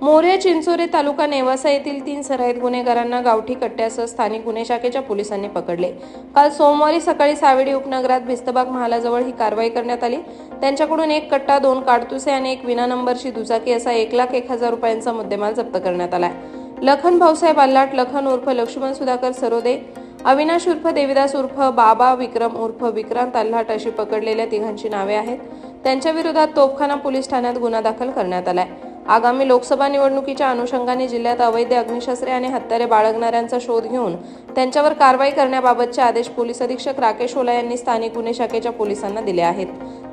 मोरे चिंचोरे तालुका नेवासा येथील तीन सराईत गुन्हेगारांना गावठी कट्ट्यासह स्थानिक गुन्हे शाखेच्या पोलिसांनी पकडले. काल सोमवारी सकाळी सावेडी उपनगरात भिस्तबाग महालाजवळ ही कारवाई करण्यात आली. त्यांच्याकडून एक कट्टा दोन काडतुसे आणि एक विना नंबरची दुचाकी असा एक लाख एक हजार रुपयांचा मुद्देमाल जप्त करण्यात आलाय. लखन भाऊसाहेब आल्लाट लखन उर्फ लक्ष्मण सुधाकर सरोदे अविनाश उर्फ देविदास उर्फ बाबा विक्रम उर्फ विक्रांत अल्हाट अशी पकडलेल्या तिघांची नावे आहेत. त्यांच्या विरोधात तोपखाना पोलीस ठाण्यात गुन्हा दाखल करण्यात आलाय. आगामी लोकसभा निवडणुकीच्या अनुषंगाने जिल्ह्यात अवैध अग्निशस्त्रे आणि हत्यारे बाळगणाऱ्यांचा शोध घेऊन त्यांच्यावर कारवाई करण्याबाबतचे आदेश पोलीस अधीक्षक राकेश ओला यांनी स्थानिक गुन्हे शाखेच्या पोलिसांना दिले आहेत.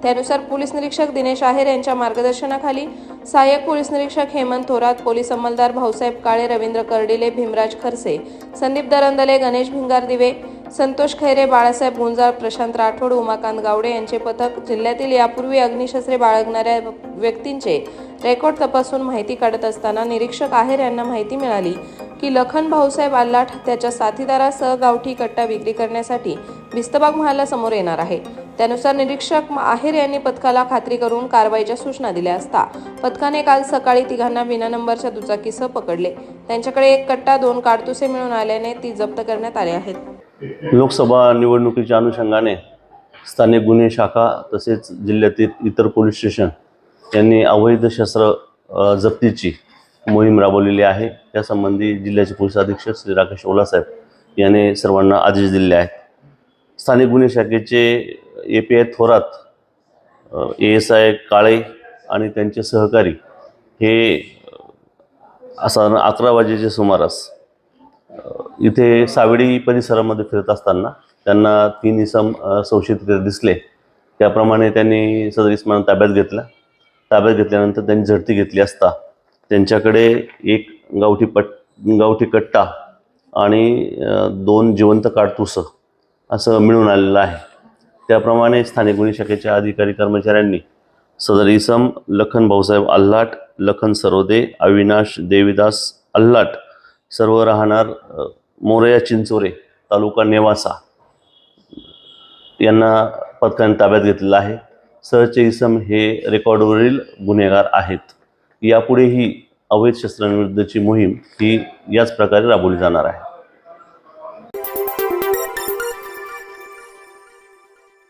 त्यानुसार पोलीस निरीक्षक दिनेश आहेर यांच्या मार्गदर्शनाखाली सहाय्यक पोलीस निरीक्षक हेमंत थोरात पोलीस अंमलदार भाऊसाहेब काळे रवींद्र कर्डिले भीमराज खरसे संदीप दरंदले गणेश भिंगार दिवे संतोष खैरे बाळासाहेब गुंजाळ प्रशांत राठोड उमाकांत गावडे यांचे पथक जिल्ह्यातील यापूर्वी अग्निशस्त्रे बाळगणाऱ्या व्यक्तींचे रेकॉर्ड तपासून माहिती काढत असताना निरीक्षक आहेर यांना माहिती मिळाली की लखन भाऊसाहेब आल्लाठ त्याच्या साथीदारासह गावठी कट्टा विक्री करण्यासाठी भिस्तबाग महाला समोर येणार आहे. त्यानुसार निरीक्षक आहेर यांनी पथकाला खात्री करून कारवाईच्या सूचना दिल्या असता. पथकाने काल सकाळी तिघांना विना नंबरच्या दुचाकीसह पकडले. त्यांच्याकडे एक कट्टा दोन काडतुसे मिळून आल्याने ती जप्त करण्यात आले आहेत. लोकसभा निवडणुकीच्या अनुषंगाने स्थानिक गुन्हे शाखा तसेच जिल्ह्यातील इतर पोलीस स्टेशन यांनी अवैध शस्त्र जप्तीची मोहीम राबवलेली आहे. त्यासंबंधी जिल्ह्याचे पोलीस अधीक्षक श्री राकेश ओलासाहेब यांनी सर्वांना आदेश दिले आहेत. स्थानिक गुन्हे शाखेचे A P I Thorat A S I Kale आणि त्यांचे सहकारी हे असं असा अकरा वाजेच्या सुमारास इथे सावेडी परिसरामध्ये फिरत असताना त्यांना तीन इसम संशयितरित्या दिसले. त्याप्रमाणे त्यांनी सदर इस्मान ताब्यात घेतला. ताब्यात घेतल्यानंतर त्यांनी झडती घेतली असता त्यांच्याकडे एक गावठी पट गावठी कट्टा आणि दोन जिवंत काडतुसं असं मिळून आलेलं आहे. त्याप्रमाणे स्थानिक गुन्हे शाखेच्या अधिकारी कर्मचाऱ्यांनी सदर इसम लखन भाऊसाहेब अल्लाट लखन सरोदे अविनाश देविदास अल्लाट सर्व राहणार मोरया चिंचोरे तालुका नेवासा यांना पथकाने ताब्यात घेतलेलं आहे. सहचे इसम हे रेकॉर्डवरील गुन्हेगार आहेत. यापुढेही अवैध शस्त्रांविरुद्धची मोहीम ही याच प्रकारे राबवली जाणार आहे.